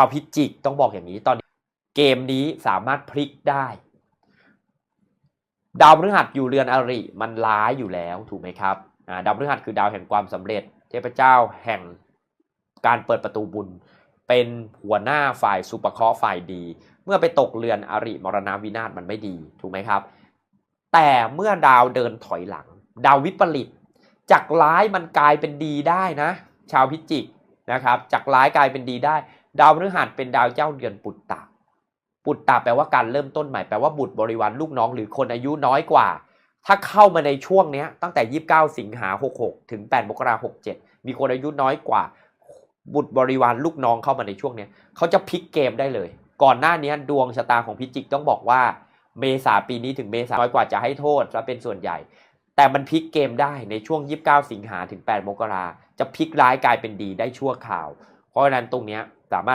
าวพิจิกต้องบอกอย่างนี้ตอนนี้เกมนี้สามารถพลิกได้ ดาวพฤหัสอยู่เรือนอริมันร้ายอยู่แล้วถูกไหมครับาดาวพฤหัสคือดาวแห่งความสำเร็จ เทพเจ้าแห่งการเปิดประตูบุญ เป็นหัวหน้าฝ่ายสุปเคราะห์ฝ่ายดี เมื่อไปตกเรือนอริมรณวินาศมันไม่ดีถูกไหมครับ แต่เมื่อดาวเดินถอยหลัง ดาววิปริตจากร้ายมันกลายเป็นดีได้นะ ชาวพิจิก นะครับจากร้ายกลายเป็นดีได้ ดาวพฤหัสเป็นดาวเจ้าเดือนปุตตะ ปุตตะแปลว่าการเริ่มต้นใหม่แปลว่าบุตรบริวารลูกน้องหรือคนอายุน้อยกว่า ถ้าเข้ามาในช่วงนี้ตั้งแต่ 29 สิงหา 66 ถึง 8 มกราคม 67 มีคนอายุน้อยกว่า บุตรบริวารลูกน้องเข้ามาในช่วงนี้เขาจะพลิกเกมได้เลย ก่อนหน้านี้ดวงชะตาของพิจิกต้องบอกว่า เมษาปีนี้ถึงเมษาน้อยกว่าจะให้โทษซะเป็นส่วนใหญ่ แต่มันพลิกเกมได้ในช่วง 29 สิงหาถึง 8 มกราจะพลิกร้ายกลายเป็นดีได้ชั่วข่าว เพราะฉะนั้นตรงนี้สามารถ